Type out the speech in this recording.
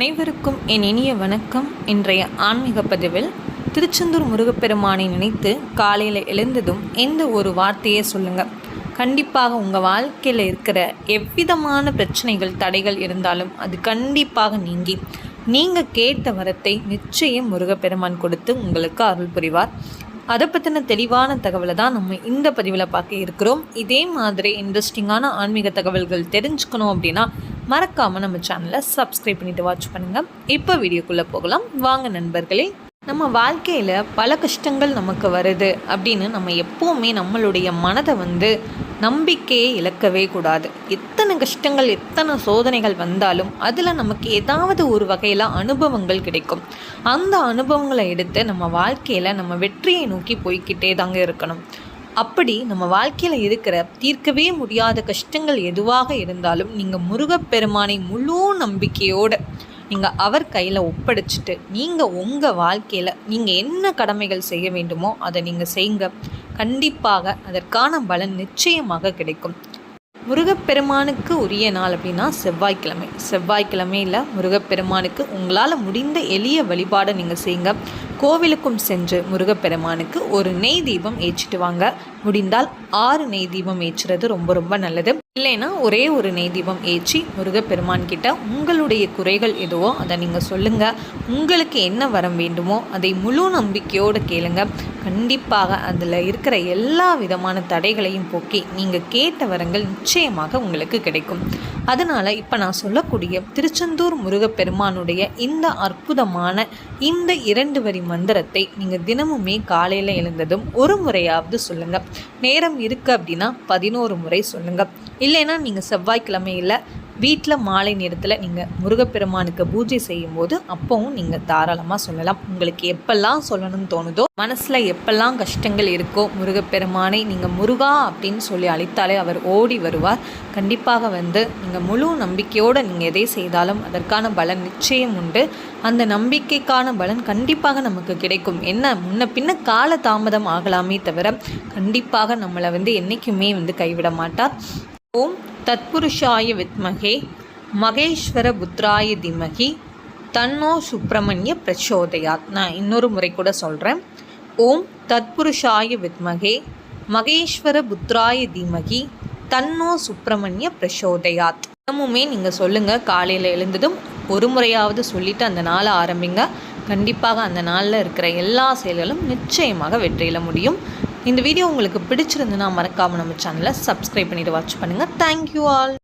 அனைவருக்கும் என் இனிய வணக்கம். இன்றைய ஆன்மீக பதிவில் திருச்செந்தூர் முருகப்பெருமானை நினைத்து காலையில் எழுந்ததும் எந்த ஒரு வார்த்தையை சொல்லுங்கள் கண்டிப்பாக உங்கள் வாழ்க்கையில் இருக்கிற எவ்விதமான பிரச்சனைகள் தடைகள் இருந்தாலும் அது கண்டிப்பாக நீங்கி நீங்கள் கேட்ட வரத்தை நிச்சயம் முருகப்பெருமான் கொடுத்து உங்களுக்கு அருள் புரிவார். அதை பற்றின தெளிவான தகவலை தான் நம்ம இந்த பதிவில் பார்க்க இருக்கிறோம். இதே மாதிரி இன்ட்ரெஸ்டிங்கான ஆன்மீக தகவல்கள் தெரிஞ்சுக்கணும் அப்படின்னா மறக்காமல் நம்ம சேனலை சப்ஸ்கிரைப் பண்ணிட்டு வாட்ச் பண்ணுங்கள் இப்போ வீடியோக்குள்ளே போகலாம். வாங்க நண்பர்களே நம்ம வாழ்க்கையில் பல கஷ்டங்கள் நமக்கு வருது அப்படின்னு நம்ம எப்போவுமே நம்மளுடைய மனதை வந்து நம்பிக்கையை இழக்கவே கூடாது. எத்தனை கஷ்டங்கள் எத்தனை சோதனைகள் வந்தாலும் அதில் நமக்கு ஏதாவது ஒரு வகையில் அனுபவங்கள் கிடைக்கும். அந்த அனுபவங்களை எடுத்து நம்ம வாழ்க்கையில் நம்ம வெற்றியை நோக்கி போய்கிட்டே தாங்க இருக்கணும். அப்படி நம்ம வாழ்க்கையில் இருக்கிற தீர்க்கவே முடியாத கஷ்டங்கள் எதுவாக இருந்தாலும் நீங்கள் முருகப்பெருமானை முழு நம்பிக்கையோடு நீங்கள் அவர் கையில் ஒப்படைச்சிட்டு நீங்கள் உங்கள் வாழ்க்கையில் நீங்கள் என்ன கடமைகள் செய்ய வேண்டுமோ அதை நீங்கள் செய்யுங்க கண்டிப்பாக அதற்கான பலன் நிச்சயமாக கிடைக்கும். முருகப்பெருமானுக்கு உரிய நாள் அப்படின்னா செவ்வாய்க்கிழமை. செவ்வாய்க்கிழமையில் முருகப்பெருமானுக்கு உங்களால் முடிந்த எளிய வழிபாடை நீங்கள் செய்யுங்க கோவிலுக்கும் சென்று முருகப்பெருமானுக்கு ஒரு நெய் தீபம் ஏற்றிட்டு வாங்க. முடிந்தால் ஆறு நெய் தீபம் ஏற்றுறது ரொம்ப ரொம்ப நல்லது. இல்லைன்னா ஒரே ஒரு நெய் தீபம் ஏற்றி முருகப்பெருமான் கிட்ட உங்களுடைய குறைகள் எதுவோ அதை நீங்கள் சொல்லுங்கள் உங்களுக்கு என்ன வரம் வேண்டுமோ அதை முழு நம்பிக்கையோடு கேளுங்க. கண்டிப்பாக அதில் இருக்கிற எல்லா விதமான தடைகளையும் போக்கி நீங்கள் கேட்ட வரங்கள் நிச்சயமாக உங்களுக்கு கிடைக்கும். அதனால் இப்போ நான் சொல்லக்கூடிய திருச்செந்தூர் முருகப்பெருமானுடைய இந்த அற்புதமான இந்த இரண்டு வரி மந்திரத்தை நீங்கள் தினமுமே காலையில் எழுந்ததும் ஒரு முறையாவது சொல்லுங்கள் நேரம் இருக்குது அப்படின்னா பதினோரு முறை சொல்லுங்கள் இல்லைன்னா நீங்கள் செவ்வாய்க்கிழமையில் வீட்டில் மாலை நேரத்தில் நீங்கள் முருகப்பெருமானுக்கு பூஜை செய்யும்போது அப்போவும் நீங்கள் தாராளமாக சொல்லலாம். உங்களுக்கு எப்பெல்லாம் சொல்லணும்னு தோணுதோ மனசில் எப்பெல்லாம் கஷ்டங்கள் இருக்கோ முருகப்பெருமானை நீங்கள் முருகா அப்படின்னு சொல்லி அழைத்தாலே அவர் ஓடி வருவார். கண்டிப்பாக வந்து நீங்கள் முழு நம்பிக்கையோடு நீங்கள் எதை செய்தாலும் அதற்கான பலன் நிச்சயம் உண்டு. அந்த நம்பிக்கைக்கான பலன் கண்டிப்பாக நமக்கு கிடைக்கும். என்ன? முன்ன பின்ன கால தாமதம் ஆகலாமே தவிர கண்டிப்பாக நம்மளை வந்து என்றைக்குமே வந்து கைவிட மாட்டார். ஓம் தத்புருஷாய வித்மகே மகேஸ்வர புத்ராய திமகி தன்னோ சுப்பிரமணிய பிரச்சோதயாத். நான் இன்னொரு முறை கூட சொல்கிறேன் ஓம் தத்புருஷாய வித்மகே மகேஸ்வர புத்ராய திமகி தன்னோ சுப்பிரமணிய பிரச்சோதயாத். தினமுமே நீங்கள் சொல்லுங்கள் காலையில் எழுந்ததும் ஒரு முறையாவது சொல்லிவிட்டு அந்த நாளை ஆரம்பிங்க. கண்டிப்பாக அந்த நாளில் இருக்கிற எல்லா செயல்களும் நிச்சயமாக வெற்றியில முடியும். இந்த வீடியோ உங்களுக்கு பிடிச்சிருந்துன்னா மறக்காமல் நம்ம சேனலை சப்ஸ்கிரைப் பண்ணிவிட்டு வாட்ச் பண்ணுங்கள் தேங்க்யூ ஆல்